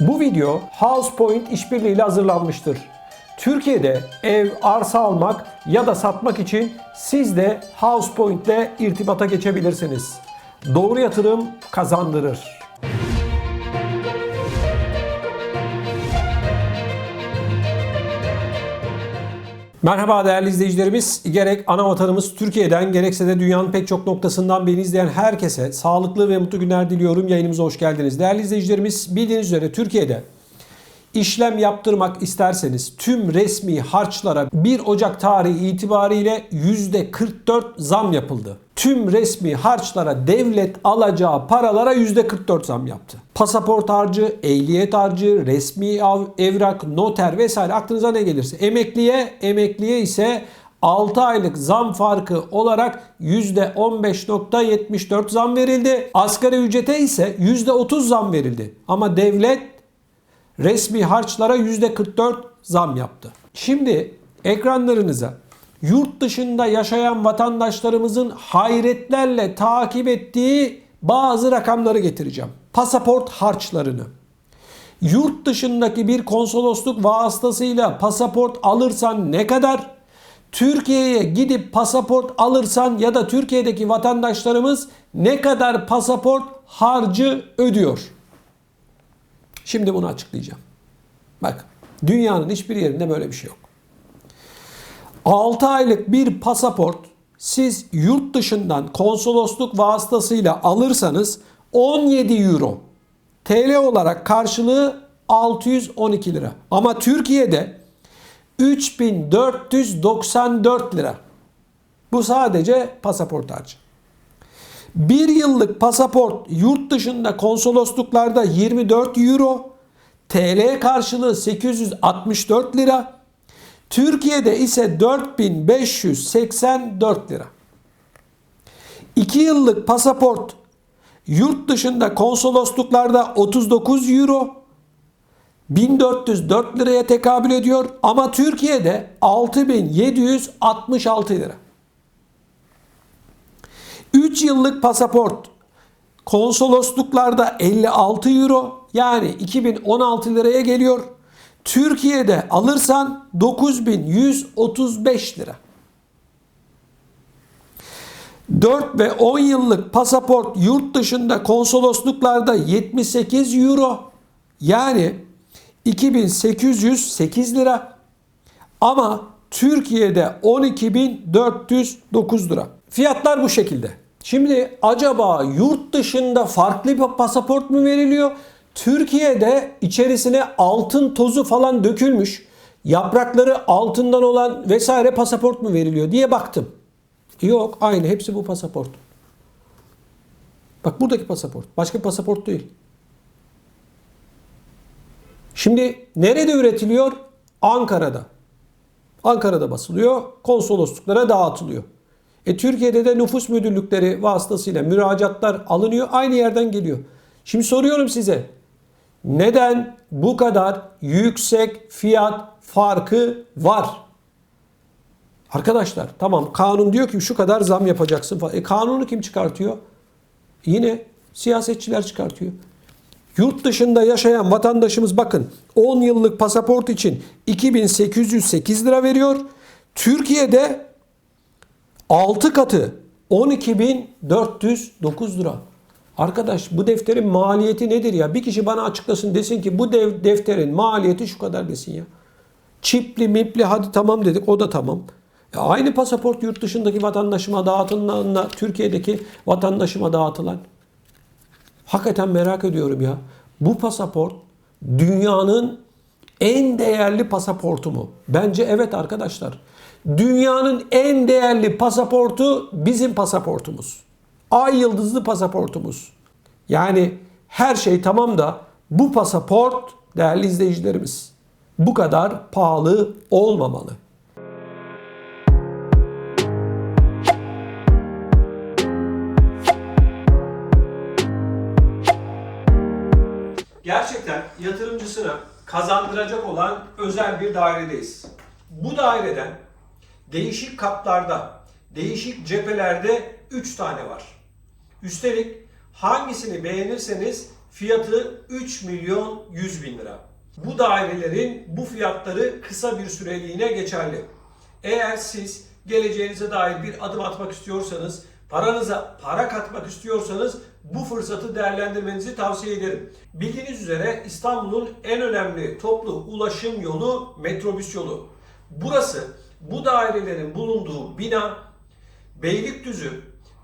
Bu video HousePoint işbirliğiyle hazırlanmıştır. Türkiye'de ev, arsa almak ya da satmak için siz de HousePoint ile irtibata geçebilirsiniz. Doğru yatırım kazandırır. Merhaba değerli izleyicilerimiz. Gerek ana vatanımız Türkiye'den gerekse de dünyanın pek çok noktasından beni izleyen herkese sağlıklı ve mutlu günler diliyorum. Yayınımıza hoş geldiniz. Değerli izleyicilerimiz bildiğiniz üzere Türkiye'de işlem yaptırmak isterseniz tüm resmi harçlara 1 Ocak tarihi itibariyle %44 zam yapıldı. Tüm resmi harçlara devlet alacağı paralara %44 zam yaptı. Pasaport harcı, ehliyet harcı, resmi av- evrak, noter vesaire aklınıza ne gelirse. Emekliye, emekliye ise 6 aylık zam farkı olarak %15.74 zam verildi. Asgari ücrete ise %30 zam verildi. Ama devlet resmi harçlara %44 zam yaptı. Şimdi ekranlarınıza yurt dışında yaşayan vatandaşlarımızın hayretlerle takip ettiği bazı rakamları getireceğim. Pasaport harçlarını. Yurt dışındaki bir konsolosluk vasıtasıyla pasaport alırsan ne kadar? Türkiye'ye gidip pasaport alırsan ya da Türkiye'deki vatandaşlarımız ne kadar pasaport harcı ödüyor? Şimdi bunu açıklayacağım. Bak dünyanın hiçbir yerinde böyle bir şey yok. 6 aylık bir pasaport siz yurt dışından konsolosluk vasıtasıyla alırsanız 17 euro. TL olarak karşılığı 612 lira. Ama Türkiye'de 3494 lira. Bu sadece pasaport harcı. Bir yıllık pasaport yurt dışında konsolosluklarda 24 euro, TL karşılığı 864 lira, Türkiye'de ise 4584 lira. 2 yıllık pasaport yurt dışında konsolosluklarda 39 euro, 1404 liraya tekabül ediyor ama Türkiye'de 6766 lira. 3 yıllık pasaport konsolosluklarda 56 euro yani 2016 liraya geliyor. Türkiye'de alırsan 9135 lira. 4 ve 10 yıllık pasaport yurt dışında konsolosluklarda 78 euro yani 2808 lira ama Türkiye'de 12409 lira. Fiyatlar bu şekilde. Şimdi acaba yurt dışında farklı bir pasaport mu veriliyor? Türkiye'de içerisine altın tozu falan dökülmüş, yaprakları altından olan vesaire pasaport mu veriliyor diye baktım. Yok aynı hepsi bu pasaport. Bak buradaki pasaport. Başka bir pasaport değil. Şimdi nerede üretiliyor? Ankara'da. Ankara'da basılıyor, konsolosluklara dağıtılıyor. E Türkiye'de de nüfus müdürlükleri vasıtasıyla müracaatlar alınıyor, aynı yerden geliyor. Şimdi soruyorum size. Neden bu kadar yüksek fiyat farkı var? Arkadaşlar tamam kanun diyor ki şu kadar zam yapacaksın. E kanunu kim çıkartıyor? Yine siyasetçiler çıkartıyor. Yurt dışında yaşayan vatandaşımız bakın 10 yıllık pasaport için 2808 lira veriyor. Türkiye'de 6 katı 12409 lira. Arkadaş bu defterin maliyeti nedir ya? Bir kişi bana açıklasın desin ki bu dev, defterin maliyeti şu kadar desin ya. Çipli mipli hadi tamam dedik o da tamam. E aynı pasaport yurt dışındaki vatandaşıma dağıtılanla Türkiye'deki vatandaşıma dağıtılan. Hakikaten merak ediyorum ya. Bu pasaport dünyanın en değerli pasaportu mu? Bence evet arkadaşlar. Dünyanın en değerli pasaportu bizim pasaportumuz. Ay yıldızlı pasaportumuz. Yani her şey tamam da bu pasaport değerli izleyicilerimiz bu kadar pahalı olmamalı. Gerçekten yatırımcısına kazandıracak olan özel bir dairedeyiz. Bu daireden değişik katlarda, değişik cephelerde 3 tane var. Üstelik hangisini beğenirseniz Fiyatı 3 milyon 100 bin lira. Bu dairelerin bu fiyatları kısa bir süreliğine geçerli. Eğer siz geleceğinize dair bir adım atmak istiyorsanız, paranıza para katmak istiyorsanız bu fırsatı değerlendirmenizi tavsiye ederim. Bildiğiniz üzere İstanbul'un en önemli toplu ulaşım yolu metrobüs yolu. Burası bu dairelerin bulunduğu bina Beylikdüzü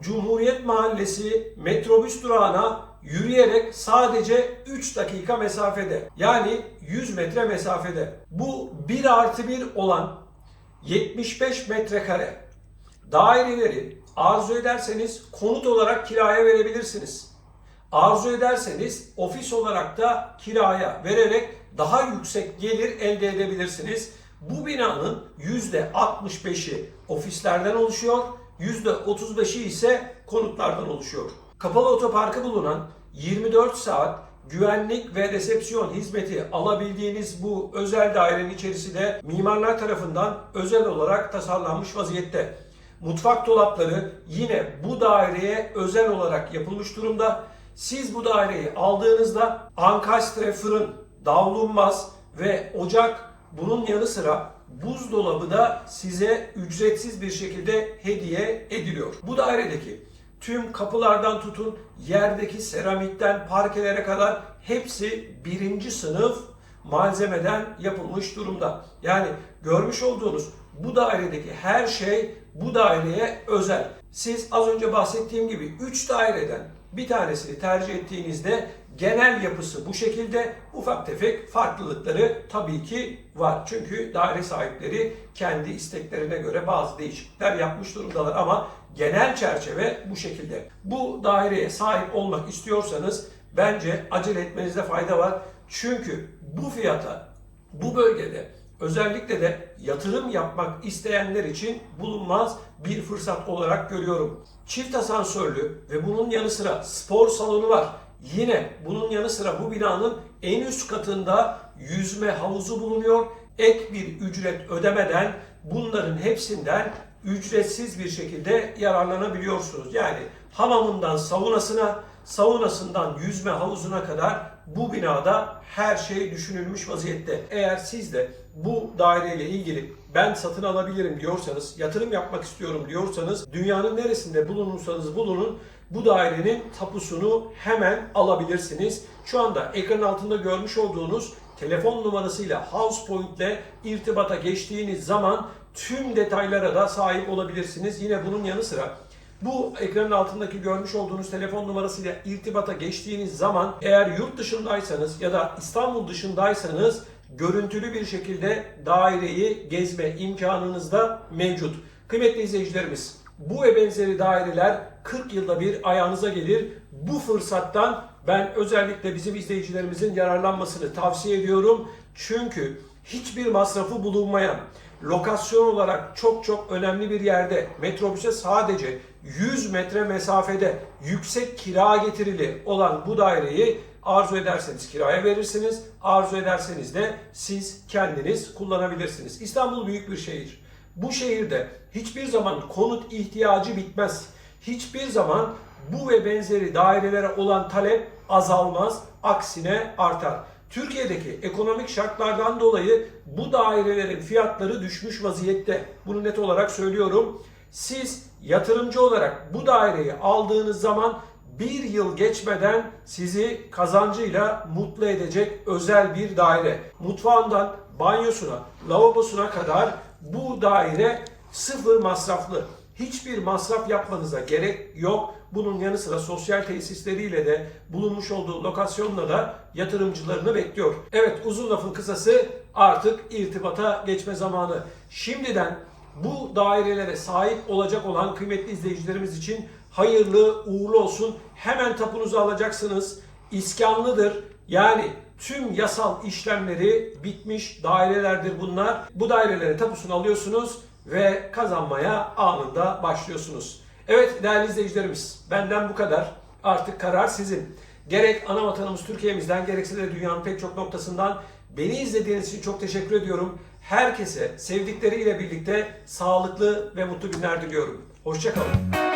Cumhuriyet Mahallesi metrobüs durağına yürüyerek sadece 3 dakika mesafede. Yani 100 metre mesafede. Bu 1 artı 1 olan 75 metrekare daireleri arzu ederseniz konut olarak kiraya verebilirsiniz. Arzu ederseniz ofis olarak da kiraya vererek daha yüksek gelir elde edebilirsiniz. Bu binanın %65'i ofislerden oluşuyor, %35'i ise konutlardan oluşuyor. Kapalı otoparkı bulunan 24 saat güvenlik ve resepsiyon hizmeti alabildiğiniz bu özel dairenin içerisi de mimarlar tarafından özel olarak tasarlanmış vaziyette. Mutfak dolapları yine bu daireye özel olarak yapılmış durumda. Siz bu daireyi aldığınızda ankastre fırın, davlumbaz ve ocak bunun yanı sıra buzdolabı da size ücretsiz bir şekilde hediye ediliyor. Bu dairedeki tüm kapılardan tutun yerdeki seramikten parkelere kadar hepsi birinci sınıf malzemeden yapılmış durumda. Yani görmüş olduğunuz bu dairedeki her şey bu daireye özel. Siz az önce bahsettiğim gibi 3 daireden bir tanesini tercih ettiğinizde genel yapısı bu şekilde ufak tefek farklılıkları tabii ki var. Çünkü daire sahipleri kendi isteklerine göre bazı değişiklikler yapmış durumdalar ama genel çerçeve bu şekilde. Bu daireye sahip olmak istiyorsanız bence acele etmenizde fayda var. Çünkü bu fiyata bu bölgede özellikle de yatırım yapmak isteyenler için bulunmaz bir fırsat olarak görüyorum. Çift asansörlü ve bunun yanı sıra spor salonu var. Yine bunun yanı sıra bu binanın en üst katında yüzme havuzu bulunuyor. Ek bir ücret ödemeden bunların hepsinden ücretsiz bir şekilde yararlanabiliyorsunuz. Yani hamamından saunasına, saunasından yüzme havuzuna kadar bu binada her şey düşünülmüş vaziyette. Eğer siz de bu daireyle ilgili ben satın alabilirim diyorsanız, yatırım yapmak istiyorum diyorsanız dünyanın neresinde bulunursanız bulunun bu dairenin tapusunu hemen alabilirsiniz. Şu anda ekran altında görmüş olduğunuz telefon numarasıyla House Point ile irtibata geçtiğiniz zaman tüm detaylara da sahip olabilirsiniz. Yine bunun yanı sıra bu ekranın altındaki görmüş olduğunuz telefon numarasıyla irtibata geçtiğiniz zaman eğer yurt dışındaysanız ya da İstanbul dışındaysanız görüntülü bir şekilde daireyi gezme imkanınız da mevcut. Kıymetli izleyicilerimiz, bu ve benzeri daireler 40 yılda bir ayağınıza gelir. Bu fırsattan ben özellikle bizim izleyicilerimizin yararlanmasını tavsiye ediyorum. Çünkü hiçbir masrafı bulunmayan, lokasyon olarak çok çok önemli bir yerde metrobüse sadece 100 metre mesafede yüksek kira getirili olan bu daireyi arzu ederseniz kiraya verirsiniz. Arzu ederseniz de siz kendiniz kullanabilirsiniz. İstanbul büyük bir şehir. Bu şehirde hiçbir zaman konut ihtiyacı bitmez. Hiçbir zaman bu ve benzeri dairelere olan talep azalmaz, aksine artar. Türkiye'deki ekonomik şartlardan dolayı bu dairelerin fiyatları düşmüş vaziyette. Bunu net olarak söylüyorum. Siz yatırımcı olarak bu daireyi aldığınız zaman bir yıl geçmeden sizi kazancıyla mutlu edecek özel bir daire. Mutfağından banyosuna, lavabosuna kadar bu daire sıfır masraflı. Hiçbir masraf yapmanıza gerek yok. Bunun yanı sıra sosyal tesisleriyle de bulunmuş olduğu lokasyonla da yatırımcılarını bekliyor. Evet uzun lafın kısası artık irtibata geçme zamanı. Şimdiden bu dairelere sahip olacak olan kıymetli izleyicilerimiz için hayırlı uğurlu olsun. Hemen tapunuzu alacaksınız. İskanlıdır. Yani tüm yasal işlemleri bitmiş dairelerdir bunlar. Bu dairelerin tapusunu alıyorsunuz ve kazanmaya anında başlıyorsunuz. Evet değerli izleyicilerimiz benden bu kadar. Artık karar sizin. Gerek ana vatanımız Türkiye'mizden gerekse de dünyanın pek çok noktasından beni izlediğiniz için çok teşekkür ediyorum. Herkese sevdikleriyle birlikte sağlıklı ve mutlu günler diliyorum. Hoşçakalın.